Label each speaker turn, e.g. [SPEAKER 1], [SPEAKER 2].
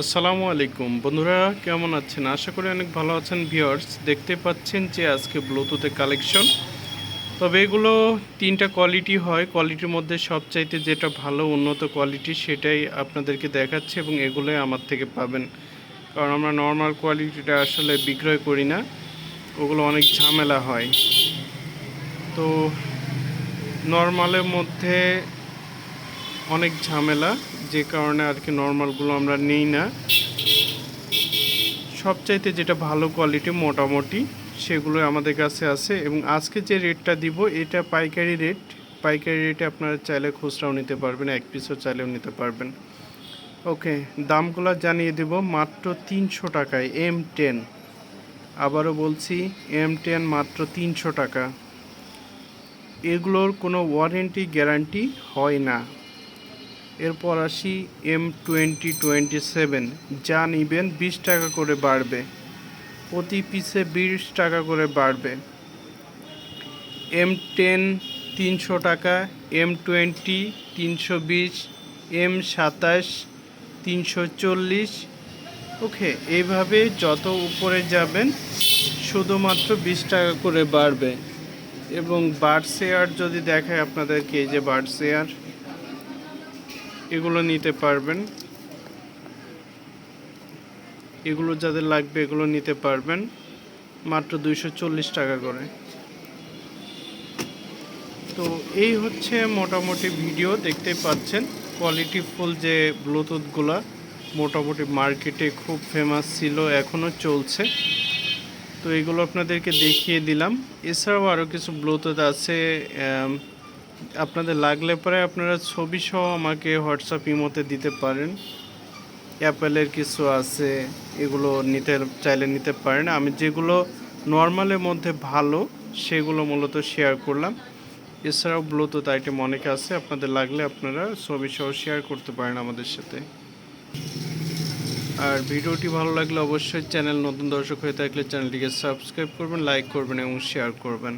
[SPEAKER 1] আসসালামু আলাইকুম। বন্ধুরা, কেমন আছেন? আশা করি অনেক ভালো আছেন ভিউয়ার্স। দেখতে পাচ্ছেন যে আজকে ব্লুটুথের কালেকশন। তবে এগুলো তিনটা কোয়ালিটি হয়। কোয়ালিটির মধ্যে সবচাইতে যেটা ভালো, উন্নত কোয়ালিটি সেটাই আপনাদেরকে দেখাচ্ছে এবং এগুলোই আমার থেকে পাবেন। কারণ আমরা নর্মাল কোয়ালিটিটা আসলে বিক্রয় করি না। ওগুলো অনেক ঝামেলা হয়। তো নর্মালের মধ্যে অনেক ঝামেলা, যে কারণে আর কি নর্মালগুলো আমরা নিই না। সবচাইতে যেটা ভালো কোয়ালিটি মোটামুটি সেগুলো আমাদের কাছে আছে এবং আজকে যে রেটটা দিব, এটা পাইকারি রেট। পাইকারি রেটে আপনারা চাইলে খুচরাও নিতে পারবেন, এক পিসও চাইলেও নিতে পারবেন। ওকে, দামগুলো জানিয়ে দেব মাত্র তিনশো টাকায় এম টেন আবারও বলছি এম টেন মাত্র তিনশো টাকা। এগুলোর কোনো ওয়ারেন্টি গ্যারান্টি হয় না। এরপর আসি এম টোয়েন্টি টোয়েন্টি সেভেন যা নিবেন বিশ টাকা করে বাড়বে। প্রতি পিসে বিশ টাকা করে বাড়বে। এম টেন তিনশো টাকা এম টোয়েন্টি তিনশো বিশ এম সাতাশ তিনশো চল্লিশ। ওকে এইভাবে যত উপরে যাবেন, শুধুমাত্র বিশ টাকা করে বাড়বে। এবং বার্ড শেয়ার যদি দেখায় আপনাদেরকে, এই যে বার্ড শেয়ার এগুলো নিতে পারবেন। এগুলো যাদের লাগবে এগুলো নিতে পারবেন। মাত্র দুইশো চল্লিশ টাকা করে। তো এই হচ্ছে মোটামুটি ভিডিও দেখতে পাচ্ছেন। কোয়ালিটি ফুল যে ব্লুটুথগুলো মোটামুটি মার্কেটে খুব ফেমাস ছিল এখনও চলছে। তো এগুলো আপনাদেরকে দেখিয়ে দিলাম। এছাড়াও আরও কিছু ব্লুটুথ আছে আপনাদের লাগলে পরে আপনারা ছবি সহ আমাকে হোয়াটসঅ্যাপ ইমোতে দিতে পারেন। অ্যাপেলের কিছু আছে, এগুলো নিতে, চাইলে নিতে পারেন। আমি যেগুলো নর্মালের মধ্যে ভালো, সেগুলো মূলত শেয়ার করলাম। এছাড়াও ব্লুটুথ আইটেম অনেক আছে, আপনাদের লাগলে আপনারা ছবি সহ শেয়ার করতে পারেন আমাদের সাথে। আর ভিডিওটি ভালো লাগলে অবশ্যই চ্যানেল নতুন দর্শক হয়ে থাকলে চ্যানেলটিকে সাবস্ক্রাইব করবেন, লাইক করবেন এবং শেয়ার করবেন।